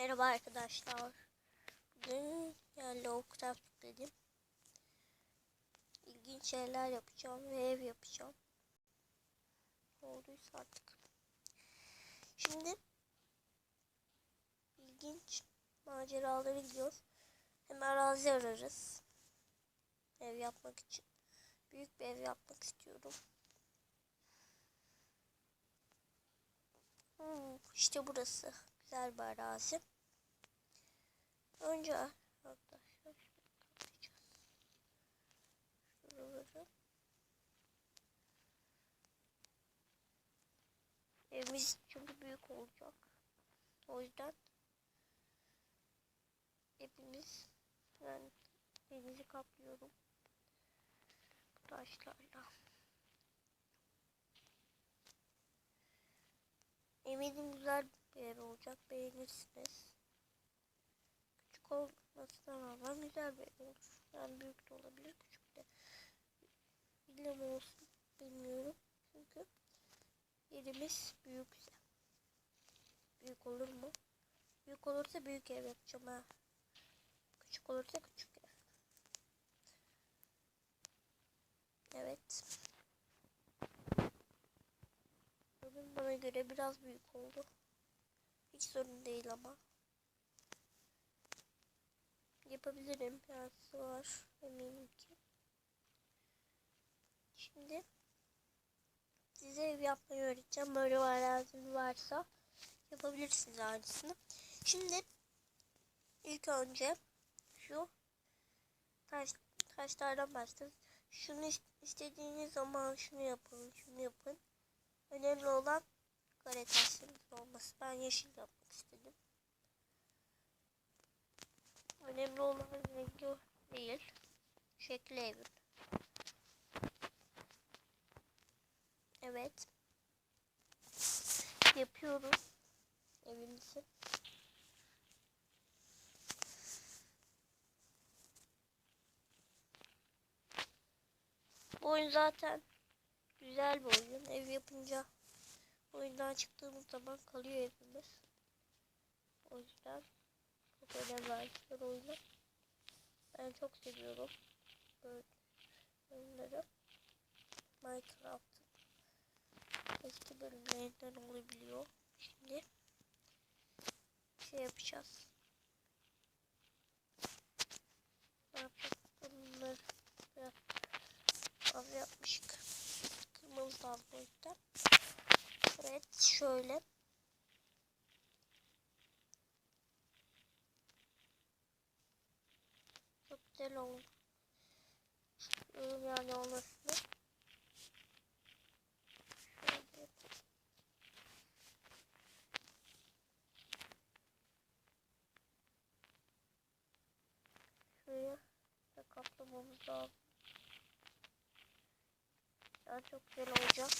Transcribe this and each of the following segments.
Merhaba arkadaşlar. Bugün Yellowcraft dedim. İlginç şeyler yapacağım ve ev yapacağım. Ne olduysa artık. Şimdi ilginç maceralara gidiyoruz. Hem arazi ararız. Ev yapmak için. Büyük bir ev yapmak istiyorum. Hmm, işte burası. Güzel bir arazi. Önce arkadaşlar. Şuraları. Evimiz çünkü büyük olacak. O yüzden hepimiz yani denizi kaplıyorum. Bu taşlarla. Eminim güzel bir ev olacak. Beğenirsiniz. Küçük olmasına rağmen güzel bir ev olur. Yani büyük de olabilir, küçük de. Mı olsun bilmiyorum. Çünkü yerimiz büyükse. Büyük olur mu? Büyük olursa büyük ev yapacağım ha. Küçük olursa küçük ev. Evet. Bugün bana göre biraz büyük oldu. Hiç sorun değil ama. Yapabilirim. Biraz var. Eminim ki. Şimdi size ev yapmayı öğreteceğim. Böyle araziniz varsa yapabilirsiniz aynısını. Şimdi ilk önce şu taş taşlardan başlayın. Şunu istediğiniz zaman şunu yapın, şunu yapın. Önemli olan kare taşlarınız olması. Ben yeşil yapmak istedim. Önemli olan rengi değil. Şekli evin. Evet. Yapıyoruz evimizi. Bu oyun zaten güzel bir oyun. Ev yapınca oyundan çıktığımız zaman kalıyor evimiz. O yüzden vermişler oyunu. Ben çok seviyorum böyle oyunları. Minecraft'ın eski bölümlerinden olabiliyor. Şimdi şey yapacağız. Ne yapacağız? Bunları biraz fazla yapmışık. Kırmamız lazım o. Evet şöyle. Çok güzel oldu. Yani olmasını. Şöyle. Şuraya da Yani çok güzel olacak.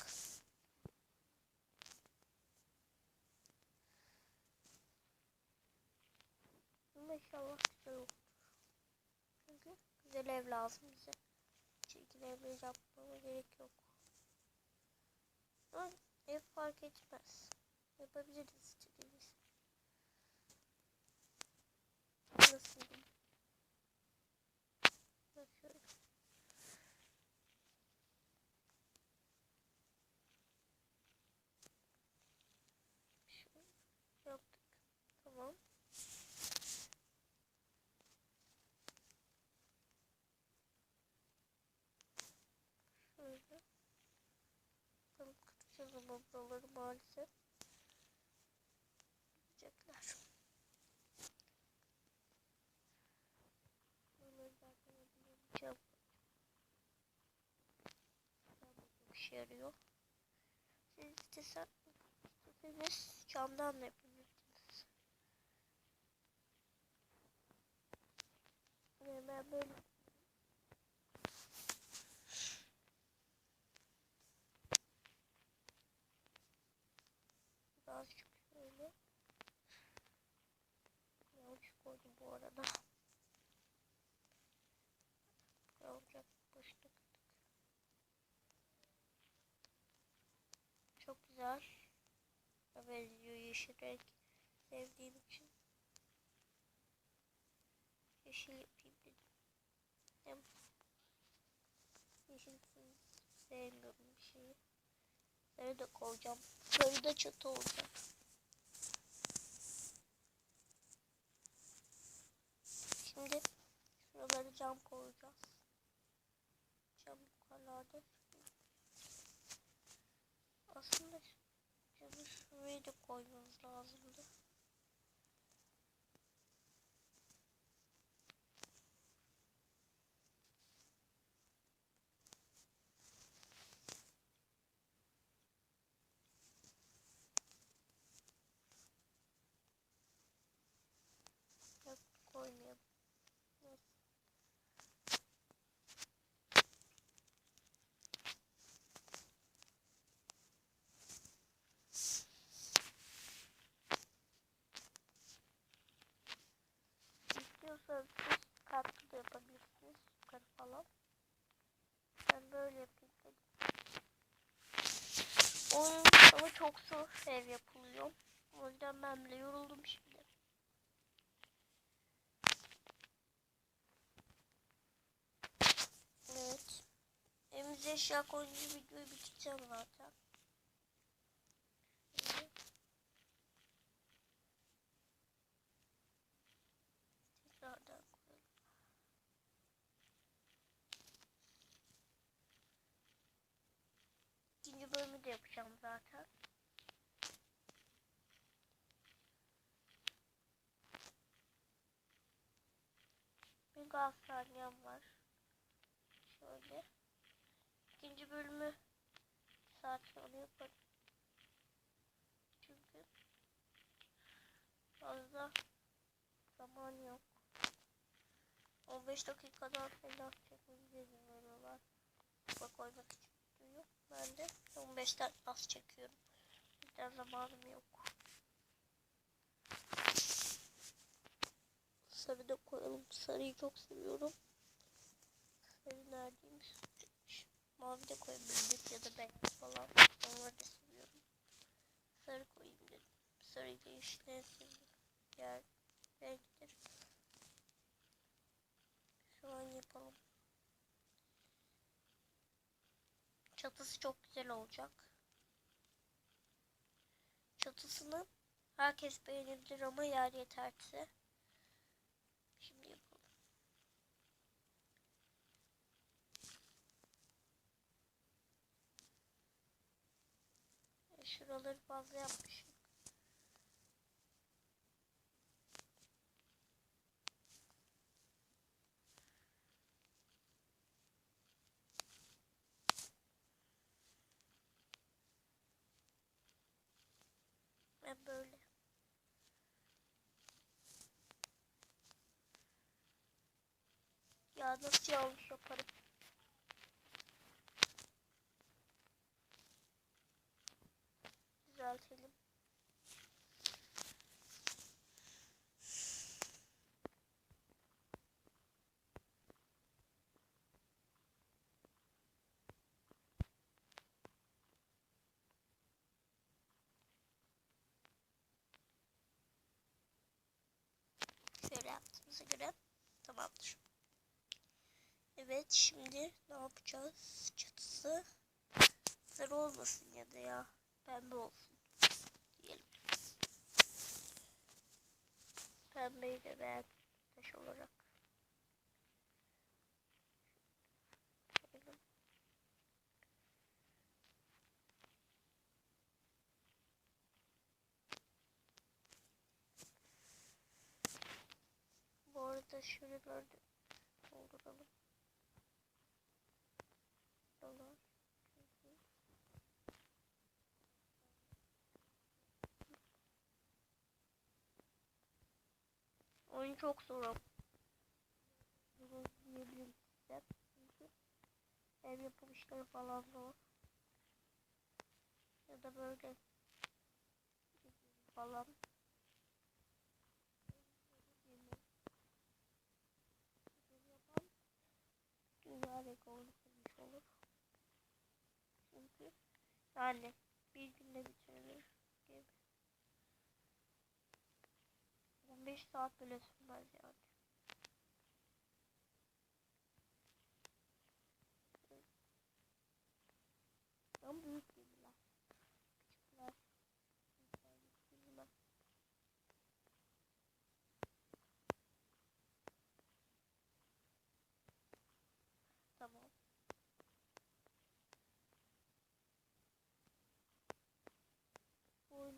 İnşallah güzel olur. Çünkü güzel ev lazım bize. Çirkin evleri yapmama gerek yok. Ama ev fark etmez. Yapabiliriz istediğimiz. Nasıl diyeyim? Bak şöyle. Şöyle yaptık. Tamam. Şöyle. Bakalım ama buraları maalesef. Gidecekler. Bunları zaten yapabileceğim. Bir şey yarıyor. Siz istesen, isteseniz camdan da yapabilirsiniz. Ve ben böyle birazcık şöyle yanlış koydum bu arada. Olacak boşluk. Çok güzel. Benziyor yeşil renk sevdiğim için. yeşil yapayım dedim. Hem yeşil sevmiyorum bir şeyi. Sarı da koyacağım. Sarı da çatı olacak. Şimdi şuraları cam koyacağız. Cam yukarılarda. Aslında camı şuraya da koymamız lazımdı. Yok koymayalım. Neyse. İstiyorsanız üst katlı da yapabilirsiniz. Yukarı falan. Ben böyle yapayım dedim. Onun ama çok zor ev yapılıyor. O yüzden ben bile yoruldum şimdi. Evet. Evimize eşya koyunca videoyu bitireceğim zaten. Şimdi Tekrardan koyalım. İkinci bölümü de yapacağım zaten. Bir Galatasaray'ım var. Şöyle. İkinci bölümü saat sonra yaparım. Çünkü fazla zaman yok. 15 dakikadan falan çekmemize izin veriyorlar. Bak koymak için diyor. Ben de 15'ten az çekiyorum. Bir yüzden zamanım yok. Sarı da koyalım. Sarıyı çok seviyorum. Sarı neredeymiş? Mavi de koyabiliriz ya da benk falan. Onları da seviyorum. Sarı koyayım dedim. Sarıyı da işte yer renktir. Şu an yapalım. Çatısı çok güzel olacak. Çatısını herkes beğenebilir ama yer yeterse. Şimdi yapalım. E, Şuraları fazla yapmışım. Ben böyle. Ya nasıl yanlış yaparım? Düzeltelim. Şöyle yaptığımıza göre tamamdır. Evet şimdi ne yapacağız? Çatısı sarı olmasın ya da ya pembe olsun diyelim. Pembeyi de beğendim taş olarak. Şöyle. Bu arada şuraları da dolduralım. Dolar. Oyun çok zor. Bunu diyebilirim size. Ev yapım işleri falan zor. Ya da böyle falan. Dünya rekoru kırmış olur. Çünkü yani bir günde bitirilir gibi. 15 saat bile sürmez yani.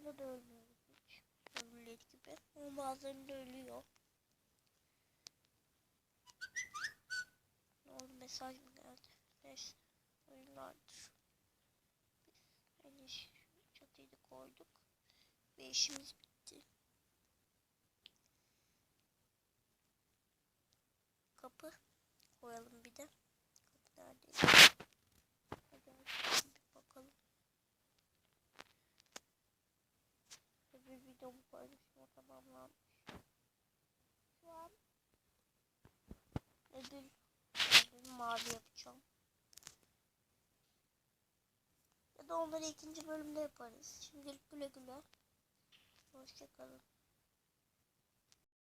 Bazılarında da ölmüyoruz hiç. Öbürleri gibi. Ama bazılarında ölüyor. Ne oldu mesaj mı geldi? Neyse. Oyunlardır. Biz şu çatıyı da koyduk. Ve işimiz bitti. Kapı koyalım bir de. Kapı neredeydi? Hadi açalım bir bakalım. Bir videomu o tamamlanmış. Şu an ödül, ödül mavi yapacağım. Ya da onları ikinci bölümde yaparız. Şimdilik güle güle. Hoşçakalın.